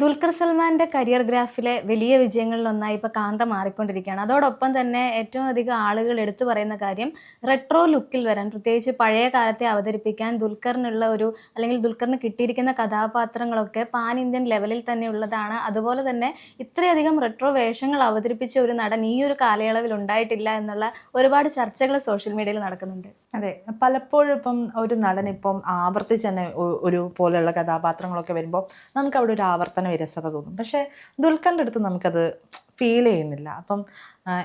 ദുൽഖർ സൽമാന്റെ കരിയർ ഗ്രാഫിലെ വലിയ വിജയങ്ങളിൽ ഒന്നായി ഇപ്പൊ കാന്ത മാറിക്കൊണ്ടിരിക്കുകയാണ്. അതോടൊപ്പം തന്നെ ഏറ്റവും അധികം ആളുകൾ എടുത്തു പറയുന്ന കാര്യം റെട്രോ ലുക്കിൽ വരാൻ പ്രത്യേകിച്ച് പഴയ കാലത്തെ അവതരിപ്പിക്കാൻ ദുൽഖറിനുള്ള ഒരു അല്ലെങ്കിൽ ദുൽഖറിന് കിട്ടിയിരിക്കുന്ന കഥാപാത്രങ്ങളൊക്കെ പാൻ ഇന്ത്യൻ ലെവലിൽ തന്നെ ഉള്ളതാണ്. അതുപോലെ തന്നെ ഇത്രയധികം റെട്രോ വേഷങ്ങൾ അവതരിപ്പിച്ച ഒരു നടൻ ഈ ഒരു കാലയളവിൽ ഉണ്ടായിട്ടില്ല എന്നുള്ള ഒരുപാട് ചർച്ചകൾ സോഷ്യൽ മീഡിയയിൽ നടക്കുന്നുണ്ട്. അതെ. പലപ്പോഴും ഇപ്പം ഒരു നടൻ ഇപ്പം ആവർത്തിച്ച് തന്നെ ഒരു പോലെയുള്ള കഥാപാത്രങ്ങളൊക്കെ വരുമ്പോൾ നമുക്ക് അവിടെ ഒരു ആവർത്തന വിരസത തോന്നും. പക്ഷേ ദുൽഖറിന്റെ അടുത്ത് നമുക്കത് ഫീൽ ചെയ്യുന്നില്ല. അപ്പം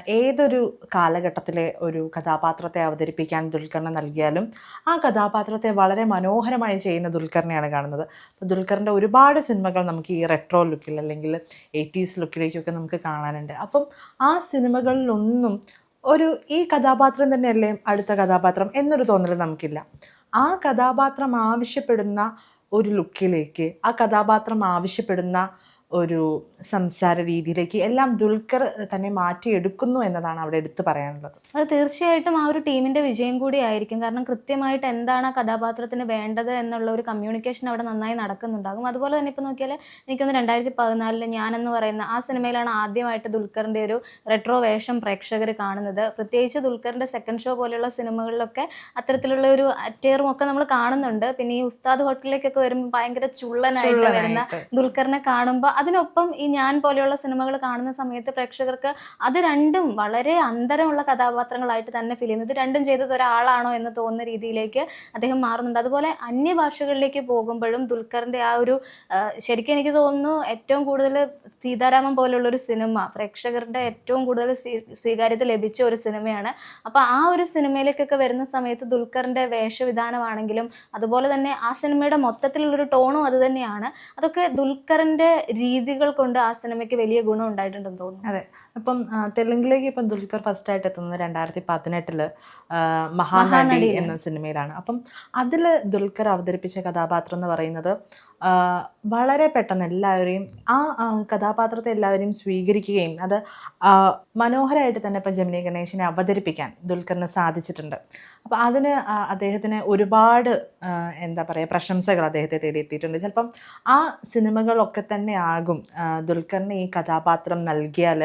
ഏതൊരു കാലഘട്ടത്തിലെ ഒരു കഥാപാത്രത്തെ അവതരിപ്പിക്കാൻ ദുൽഖറിന് നൽകിയാലും ആ കഥാപാത്രത്തെ വളരെ മനോഹരമായി ചെയ്യുന്ന ദുൽഖറിനെയാണ് കാണുന്നത്. അപ്പോൾ ദുൽഖറിന്റെ ഒരുപാട് സിനിമകൾ നമുക്ക് ഈ റെട്രോ ലുക്കിൽ അല്ലെങ്കിൽ എയ്റ്റീസ് ലുക്കിലേക്കൊക്കെ നമുക്ക് കാണാനുണ്ട്. അപ്പം ആ സിനിമകളിലൊന്നും ഒരു ഈ കഥാപാത്രം തന്നെയല്ലേ അടുത്ത കഥാപാത്രം എന്നൊരു തോന്നൽ നമുക്കില്ല. ആ കഥാപാത്രം ആവശ്യപ്പെടുന്ന ഒരു ലുക്കിലേക്ക് ആ കഥാപാത്രം ആവശ്യപ്പെടുന്ന ഒരു സംസാര രീതിയിലേക്ക് എല്ലാം ദുൽഖർ തന്നെ മാറ്റിയെടുക്കുന്നു എന്നതാണ് അവിടെ എടുത്തു പറയാനുള്ളത്. അത് തീർച്ചയായിട്ടും ആ ഒരു ടീമിന്റെ വിജയം കൂടി ആയിരിക്കും. കാരണം കൃത്യമായിട്ട് എന്താണ് ആ കഥാപാത്രത്തിന് വേണ്ടത് എന്നുള്ള ഒരു കമ്മ്യൂണിക്കേഷൻ അവിടെ നന്നായി നടക്കുന്നുണ്ടാകും. അതുപോലെ തന്നെ ഇപ്പൊ നോക്കിയാൽ എനിക്കൊന്ന് രണ്ടായിരത്തി പതിനാലിൽ എന്ന് പറയുന്ന ആ സിനിമയിലാണ് ആദ്യമായിട്ട് ദുൽഖറിന്റെ ഒരു റെട്രോ വേഷം പ്രേക്ഷകർ കാണുന്നത്. പ്രത്യേകിച്ച് ദുൽഖറിന്റെ സെക്കൻഡ് ഷോ പോലെയുള്ള സിനിമകളിലൊക്കെ അത്തരത്തിലുള്ള ഒരു അറ്റയറും ഒക്കെ നമ്മൾ കാണുന്നുണ്ട്. പിന്നെ ഈ ഉസ്താദ് ഹോട്ടലിലേക്കൊക്കെ വരുമ്പോൾ ഭയങ്കര ചുള്ളനായിട്ട് വരുന്ന. ദുൽഖറിനെ കാണുമ്പോൾ അതിനൊപ്പം ഈ ഞാൻ പോലെയുള്ള സിനിമകൾ കാണുന്ന സമയത്ത് പ്രേക്ഷകർക്ക് അത് രണ്ടും വളരെ അന്തരമുള്ള കഥാപാത്രങ്ങളായിട്ട് തന്നെ ഫീൽ ചെയ്യുന്നു. ഇത് രണ്ടും ചെയ്തത് ഒരാളാണോ എന്ന് തോന്നുന്ന രീതിയിലേക്ക് അദ്ദേഹം മാറുന്നുണ്ട്. അതുപോലെ അന്യഭാഷകളിലേക്ക് പോകുമ്പോഴും ദുൽഖറിന്റെ ആ ഒരു ശരിക്കും എനിക്ക് തോന്നുന്നു ഏറ്റവും കൂടുതൽ സീതാരാമൻ പോലുള്ള ഒരു സിനിമ പ്രേക്ഷകരുടെ ഏറ്റവും കൂടുതൽ സ്വീകാര്യത ലഭിച്ച ഒരു സിനിമയാണ്. അപ്പൊ ആ ഒരു സിനിമയിലേക്കൊക്കെ വരുന്ന സമയത്ത് ദുൽഖറിന്റെ വേഷവിധാനമാണെങ്കിലും അതുപോലെ തന്നെ ആ സിനിമയുടെ മൊത്തത്തിലുള്ളൊരു ടോണും അത് തന്നെയാണ്. അതൊക്കെ ദുൽഖറിന്റെ രീതികൾ കൊണ്ട് ആ സിനിമയ്ക്ക് വലിയ ഗുണം ഉണ്ടായിട്ടുണ്ടെന്ന് തോന്നുന്നു. അതെ. അപ്പം തെലുങ്കിലേക്ക് ഇപ്പം ദുൽഖർ ഫസ്റ്റ് ആയിട്ട് എത്തുന്നത് രണ്ടായിരത്തി പതിനെട്ടിൽ മഹാനടി എന്ന സിനിമയിലാണ്. അപ്പം അതിൽ ദുൽഖർ അവതരിപ്പിച്ച കഥാപാത്രം എന്ന് പറയുന്നത് വളരെ പെട്ടെന്ന് എല്ലാവരെയും ആ കഥാപാത്രത്തെ എല്ലാവരെയും സ്വീകരിക്കുകയും അത് മനോഹരമായിട്ട് തന്നെ ഇപ്പം ജമിനി ഗണേശനെ അവതരിപ്പിക്കാൻ ദുൽഖറിന് സാധിച്ചിട്ടുണ്ട്. അപ്പം അതിന് അദ്ദേഹത്തിന് ഒരുപാട് എന്താ പറയുക പ്രശംസകൾ അദ്ദേഹത്തെ തേടിയെത്തിയിട്ടുണ്ട്. ചിലപ്പം ആ സിനിമകളൊക്കെ തന്നെ ആകും ദുൽഖറിന് ഈ കഥാപാത്രം നൽകിയാൽ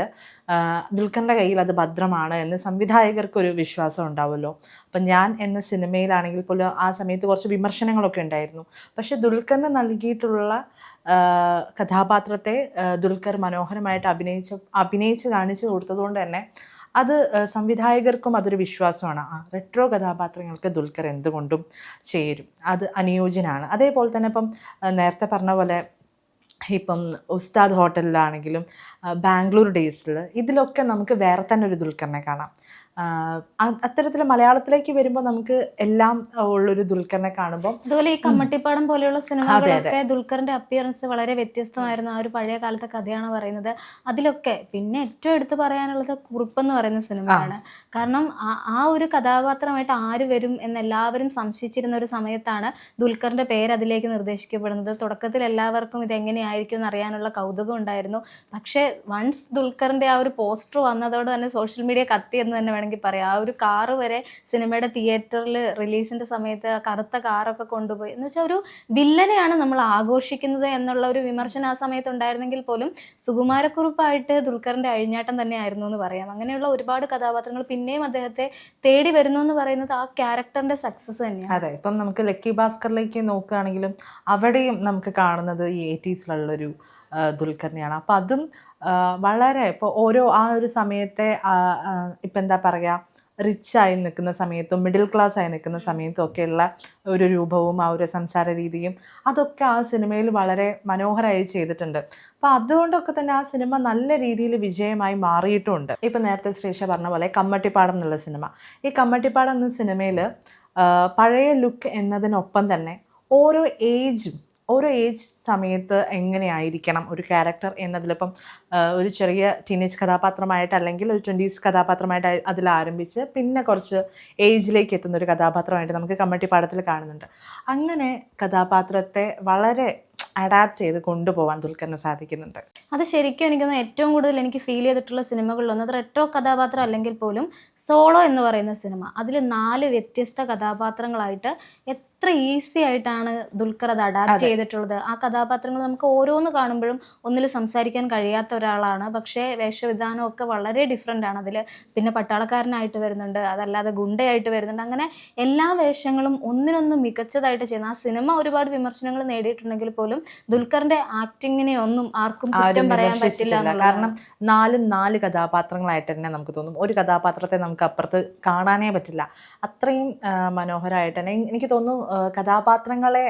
ദുൽഖറിന്റെ കയ്യിൽ അത് ഭദ്രമാണ് എന്ന് സംവിധായകർക്ക് ഒരു വിശ്വാസം ഉണ്ടാവുമല്ലോ. അപ്പം ഞാൻ എന്ന സിനിമയിലാണെങ്കിൽ പോലും ആ സമയത്ത് കുറച്ച് വിമർശനങ്ങളൊക്കെ ഉണ്ടായിരുന്നു. പക്ഷെ ദുൽഖറിന് നൽകിയിട്ടുള്ള കഥാപാത്രത്തെ ദുൽഖർ മനോഹരമായിട്ട് അഭിനയിച്ച് അഭിനയിച്ച് കാണിച്ചു കൊടുത്തതുകൊണ്ട് തന്നെ അത് സംവിധായകർക്കും അതൊരു വിശ്വാസമാണ്. ആ റെട്രോ കഥാപാത്രങ്ങൾക്ക് ദുൽഖർ എന്തുകൊണ്ടും ചേരും. അത് അനുയോജ്യനാണ്. അതേപോലെ തന്നെ ഇപ്പം നേരത്തെ പറഞ്ഞ പോലെ ഇപ്പം ഉസ്താദ് ഹോട്ടലിലാണെങ്കിലും ബാംഗ്ലൂർ ഡേയ്സിൽ ഇതിലൊക്കെ നമുക്ക് വേറെ തന്നെ ഒരു ദുൽഖറിനെ കാണാം. അത്തരത്തിൽ മലയാളത്തിലേക്ക് വരുമ്പോൾ നമുക്ക് എല്ലാം ഉള്ളൊരു ദുൽഖറിനെ കാണുമ്പോൾ അതുപോലെ ഈ കമ്മട്ടിപ്പാടം പോലെയുള്ള സിനിമകളൊക്കെ ദുൽഖറിന്റെ അപ്പിയറൻസ് വളരെ വ്യത്യസ്തമായിരുന്നു. ആ ഒരു പഴയ കാലത്തെ കഥയാണ് പറയുന്നത്. അതിലൊക്കെ പിന്നെ ഏറ്റവും എടുത്തു പറയാനുള്ളത് കുറുപ്പ് എന്ന് പറയുന്ന സിനിമയാണ്. കാരണം ആ- ഒരു കഥാപാത്രമായിട്ട് ആര് വരും എന്ന് എല്ലാവരും സംശയിച്ചിരുന്ന ഒരു സമയത്താണ് ദുൽഖറിന്റെ പേര് അതിലേക്ക് നിർദ്ദേശിക്കപ്പെടുന്നത്. തുടക്കത്തിൽ എല്ലാവർക്കും ഇത് എങ്ങനെയായിരിക്കും എന്ന് അറിയാനുള്ള കൗതുകം ഉണ്ടായിരുന്നു. പക്ഷേ വൺസ് ദുൽഖറിന്റെ ആ ഒരു പോസ്റ്റർ വന്നതോടെ തന്നെ സോഷ്യൽ മീഡിയ കത്തി എന്ന് തന്നെ വേണമെങ്കിൽ പറയാം. ആ ഒരു കാറ് വരെ സിനിമയുടെ തിയേറ്ററിൽ റിലീസിന്റെ സമയത്ത് കറുത്ത കാറൊക്കെ കൊണ്ടുപോയി. എന്ന് വെച്ചാൽ ഒരു വില്ലനെയാണ് നമ്മൾ ആഘോഷിക്കുന്നത് എന്നുള്ള ഒരു വിമർശനം ആ സമയത്ത് ഉണ്ടായിരുന്നെങ്കിൽ പോലും സുകുമാരക്കുറിപ്പായിട്ട് ദുൽഖറിന്റെ അഴിഞ്ഞാട്ടം തന്നെയായിരുന്നു എന്ന് പറയാം. അങ്ങനെയുള്ള ഒരുപാട് കഥാപാത്രങ്ങൾ പിന്നെയും അദ്ദേഹത്തെ തേടി വരുന്നു എന്ന് പറയുന്നത് ആ ക്യാരക്ടറിന്റെ സക്സസ് തന്നെയാണ്. അതെ ഇപ്പം നമുക്ക് ലക്കി ഭാസ്കറിലേക്ക് നോക്കുകയാണെങ്കിലും അവിടെയും നമുക്ക് കാണുന്നത് ഈ എയ്റ്റീസിലുള്ളൊരു ദുൽഖറിനെയാണ്. അപ്പം അതും വളരെ ഇപ്പോൾ ഓരോ ആ ഒരു സമയത്തെ ഇപ്പം എന്താ പറയുക റിച്ച് ആയി നിൽക്കുന്ന സമയത്തും മിഡിൽ ക്ലാസ് ആയി നിൽക്കുന്ന സമയത്തും ഒക്കെയുള്ള ഒരു രൂപവും ആ ഒരു സംസാര രീതിയും അതൊക്കെ ആ സിനിമയിൽ വളരെ മനോഹരമായി ചെയ്തിട്ടുണ്ട്. അപ്പോൾ അതുകൊണ്ടൊക്കെ തന്നെ ആ സിനിമ നല്ല രീതിയിൽ വിജയമായി മാറിയിട്ടുമുണ്ട് ഇപ്പം നേരത്തെ ശ്രീഷ പറഞ്ഞ പോലെ കമ്മട്ടിപ്പാടം എന്നുള്ള സിനിമ. ഈ കമ്മട്ടിപ്പാടം എന്ന സിനിമയിൽ പഴയ ലുക്ക് എന്നതിനൊപ്പം തന്നെ ഓരോ ഏജും ഓരോ ഏജ് സമയത്ത് എങ്ങനെയായിരിക്കണം ഒരു ക്യാരക്ടർ എന്നതിലിപ്പം ഒരു ചെറിയ ടീനേജ് കഥാപാത്രമായിട്ട് അല്ലെങ്കിൽ ഒരു ട്വന്റീസ് കഥാപാത്രമായിട്ട് അതിൽ ആരംഭിച്ച് പിന്നെ കുറച്ച് ഏജിലേക്ക് എത്തുന്ന ഒരു കഥാപാത്രമായിട്ട് നമുക്ക് കമ്മട്ടിപ്പാടത്തിൽ കാണുന്നുണ്ട്. അങ്ങനെ കഥാപാത്രത്തെ വളരെ അഡാപ്റ്റ് ചെയ്ത് കൊണ്ടുപോകാൻ ദുൽഖറിന് സാധിക്കുന്നുണ്ട്. അത് ശരിക്കും എനിക്ക് ഏറ്റവും കൂടുതൽ എനിക്ക് ഫീൽ ചെയ്തിട്ടുള്ള സിനിമകളിലൊന്ന് അത് റെട്രോ കഥാപാത്രം അല്ലെങ്കിൽ പോലും സോളോ എന്ന് പറയുന്ന സിനിമ. അതിൽ നാല് വ്യത്യസ്ത കഥാപാത്രങ്ങളായിട്ട് എത്ര ഈസി ആയിട്ടാണ് ദുൽഖർ അത് അഡാപ്റ്റ് ചെയ്തിട്ടുള്ളത്. ആ കഥാപാത്രങ്ങൾ നമുക്ക് ഓരോന്ന് കാണുമ്പോഴും ഒന്നിൽ സംസാരിക്കാൻ കഴിയാത്ത ഒരാളാണ്. പക്ഷേ വേഷവിധാനം ഒക്കെ വളരെ ഡിഫറെന്റ് ആണ്. അതിൽ പിന്നെ പട്ടാളക്കാരനായിട്ട് വരുന്നുണ്ട്. അതല്ലാതെ ഗുണ്ടയായിട്ട് വരുന്നുണ്ട്. അങ്ങനെ എല്ലാ വേഷങ്ങളും ഒന്നിനൊന്ന് മികച്ചതായിട്ട് ചെയ്യുന്നു ആ സിനിമ ഒരുപാട് വിമർശനങ്ങൾ നേടിയിട്ടുണ്ടെങ്കിൽ പോലും ദുൽഖറിന്റെ ആക്ടിങ്ങിനെ ഒന്നും ആർക്കും കുറ്റം പറയാൻ പറ്റില്ല കാരണം നാലും നാല് കഥാപാത്രങ്ങളായിട്ട് തന്നെ നമുക്ക് തോന്നും. ഒരു കഥാപാത്രത്തെ നമുക്ക് അപ്പുറത്ത് കാണാനേ പറ്റില്ല. അത്രയും മനോഹരമായിട്ട് തന്നെ എനിക്ക് തോന്നുന്നു കഥാപാത്രങ്ങളെ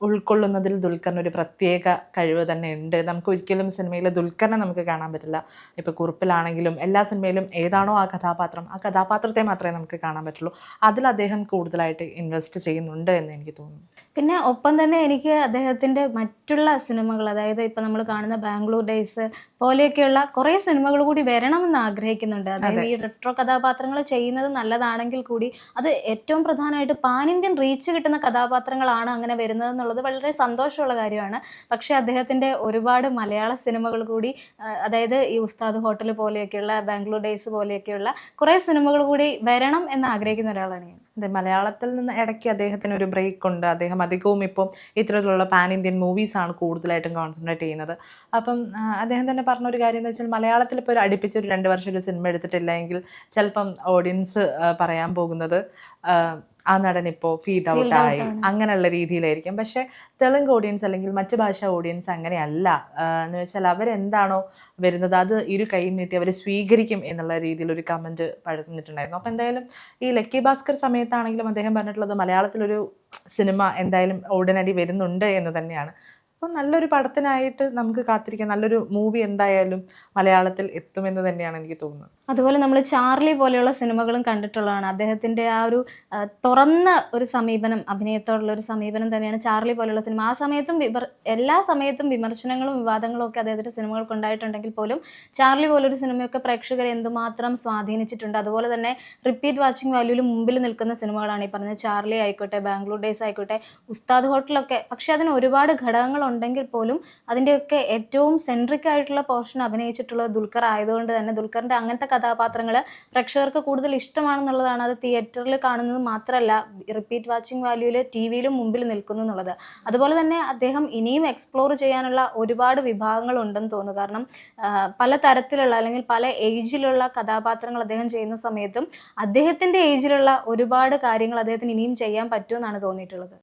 ഉൾക്കൊള്ളുന്നതിൽ ദുൽഖറിന് ഒരു പ്രത്യേക കഴിവ് തന്നെ ഉണ്ട്. നമുക്ക് ഒരിക്കലും സിനിമയിൽ ദുൽഖറിനെ നമുക്ക് കാണാൻ പറ്റില്ല. ഇപ്പോൾ കുറിപ്പിലാണെങ്കിലും എല്ലാ സിനിമയിലും ഏതാണോ ആ കഥാപാത്രം ആ കഥാപാത്രത്തെ മാത്രമേ നമുക്ക് കാണാൻ പറ്റുള്ളൂ. അതിൽ അദ്ദേഹം കൂടുതലായിട്ട് ഇൻവെസ്റ്റ് ചെയ്യുന്നുണ്ട് എന്ന് എനിക്ക് തോന്നുന്നു. പിന്നെ ഒപ്പം തന്നെ എനിക്ക് അദ്ദേഹത്തിന്റെ മറ്റുള്ള സിനിമകൾ അതായത് ഇപ്പം നമ്മൾ കാണുന്ന ബാംഗ്ലൂർ ഡേയ്സ് പോലെയൊക്കെയുള്ള കുറേ സിനിമകൾ കൂടി വരണമെന്ന് ആഗ്രഹിക്കുന്നുണ്ട്. അതായത് ഈ റെട്രോ കഥാപാത്രങ്ങൾ ചെയ്യുന്നത് നല്ലതാണെങ്കിൽ കൂടി അത് ഏറ്റവും പ്രധാനമായിട്ട് പാൻ ഇന്ത്യൻ റീച്ച് കിട്ടുന്ന കഥാപാത്രങ്ങളാണ് അങ്ങനെ വരുന്നത് എന്നുള്ളത് വളരെ സന്തോഷമുള്ള കാര്യമാണ്. പക്ഷേ അദ്ദേഹത്തിന്റെ ഒരുപാട് മലയാള സിനിമകൾ കൂടി അതായത് ഈ ഉസ്താദ് ഹോട്ടൽ പോലെയൊക്കെയുള്ള ബാംഗ്ലൂർ ഡേയ്സ് പോലെയൊക്കെയുള്ള കുറേ സിനിമകൾ കൂടി വരണം എന്ന് ആഗ്രഹിക്കുന്ന ഒരാളാണ് ഞാൻ. അതെ മലയാളത്തിൽ നിന്ന് ഇടയ്ക്ക് അദ്ദേഹത്തിന് ഒരു ബ്രേക്ക് ഉണ്ട്. അദ്ദേഹം അധികവും ഇപ്പം ഇത്തരത്തിലുള്ള പാൻ ഇന്ത്യൻ മൂവീസാണ് കൂടുതലായിട്ടും കോൺസെൻട്രേറ്റ് ചെയ്യുന്നത്. അപ്പം അദ്ദേഹം തന്നെ പറഞ്ഞ ഒരു കാര്യം എന്ന് വെച്ചാൽ മലയാളത്തിൽ ഇപ്പോൾ ഒരു അടുപ്പിച്ച് ഒരു രണ്ട് വർഷം ഒരു സിനിമ എടുത്തിട്ടില്ല എങ്കിൽ ചിലപ്പം ഓഡിയൻസ് പറയാൻ പോകുന്നത് ആ, നടൻ ഇപ്പോൾ ഫീഡ് ഔട്ട് ആയി. അങ്ങനെയുള്ള രീതിയിലായിരിക്കും. പക്ഷെ തെലുങ്ക് ഓഡിയൻസ് അല്ലെങ്കിൽ മറ്റു ഭാഷ ഓഡിയൻസ് അങ്ങനെയല്ല. എന്ന് വെച്ചാൽ അവരെന്താണോ വരുന്നത് അത് ഇരു കൈ നീട്ടി അവർ സ്വീകരിക്കും എന്നുള്ള രീതിയിൽ ഒരു കമന്റ് പറഞ്ഞിട്ടുണ്ടായിരുന്നു അപ്പോൾ എന്തായാലും ഈ ലക്കി ഭാസ്കർ സമയത്താണെങ്കിലും അദ്ദേഹം പറഞ്ഞിട്ടുള്ളത് മലയാളത്തിലൊരു സിനിമ എന്തായാലും ഉടനടി വരുന്നുണ്ട് എന്ന് തന്നെയാണ്. അപ്പോൾ നല്ലൊരു പടത്തിനായിട്ട് നമുക്ക് കാത്തിരിക്കാം. നല്ലൊരു മൂവി എന്തായാലും മലയാളത്തിൽ എത്തുമെന്ന് തന്നെയാണ് എനിക്ക് തോന്നുന്നത്. അതുപോലെ നമ്മൾ ചാർലി പോലെയുള്ള സിനിമകളും കണ്ടിട്ടുള്ളതാണ്. അദ്ദേഹത്തിന്റെ ആ ഒരു തുറന്ന ഒരു സമീപനം അഭിനയത്തോടുള്ള ഒരു സമീപനം തന്നെയാണ് ചാർലി പോലെയുള്ള സിനിമ. ആ സമയത്തും വിമർ എല്ലാ സമയത്തും വിമർശനങ്ങളും വിവാദങ്ങളും ഒക്കെ അദ്ദേഹത്തിന്റെ സിനിമകൾക്ക് ഉണ്ടായിട്ടുണ്ടെങ്കിൽ പോലും ചാർലി പോലൊരു സിനിമയൊക്കെ പ്രേക്ഷകരെ എന്തുമാത്രം സ്വാധീനിച്ചിട്ടുണ്ട്. അതുപോലെ തന്നെ റിപ്പീറ്റ് വാച്ചിങ് വാല്യൂവിൽ മുമ്പിൽ നിൽക്കുന്ന സിനിമകളാണ് ഈ പറഞ്ഞ ചാർലി ആയിക്കോട്ടെ ബാംഗ്ലൂർ ഡേയ്സ് ആയിക്കോട്ടെ ഉസ്താദ് ഹോട്ടലൊക്കെ പക്ഷേ അതിന് ഒരുപാട് ഘടകങ്ങൾ ഉണ്ടെങ്കിൽ പോലും അതിന്റെയൊക്കെ ഏറ്റവും സെൻട്രിക് ആയിട്ടുള്ള പോർഷൻ അഭിനയിച്ചിട്ടുള്ളത് ദുൽഖർ ആയതുകൊണ്ട് തന്നെ ദുൽഖറിന്റെ അങ്ങനത്തെ കഥാപാത്രങ്ങൾ പ്രേക്ഷകർക്ക് കൂടുതൽ ഇഷ്ടമാണെന്നുള്ളതാണ് അത് തിയേറ്ററിൽ കാണുന്നത് മാത്രമല്ല റിപ്പീറ്റ് വാച്ചിങ് വാല്യൂവിൽ ടി വിയിലും മുമ്പിൽ നിൽക്കുന്നു എന്നുള്ളത്. അതുപോലെ തന്നെ അദ്ദേഹം ഇനിയും എക്സ്പ്ലോർ ചെയ്യാനുള്ള ഒരുപാട് വിഭാഗങ്ങൾ ഉണ്ടെന്ന് തോന്നുന്നു. കാരണം പല തരത്തിലുള്ള അല്ലെങ്കിൽ പല ഏജിലുള്ള കഥാപാത്രങ്ങൾ അദ്ദേഹം ചെയ്യുന്ന സമയത്തും അദ്ദേഹത്തിന്റെ ഏജിലുള്ള ഒരുപാട് കാര്യങ്ങൾ അദ്ദേഹത്തിന് ഇനിയും ചെയ്യാൻ പറ്റുമെന്നാണ് തോന്നിയിട്ടുള്ളത്.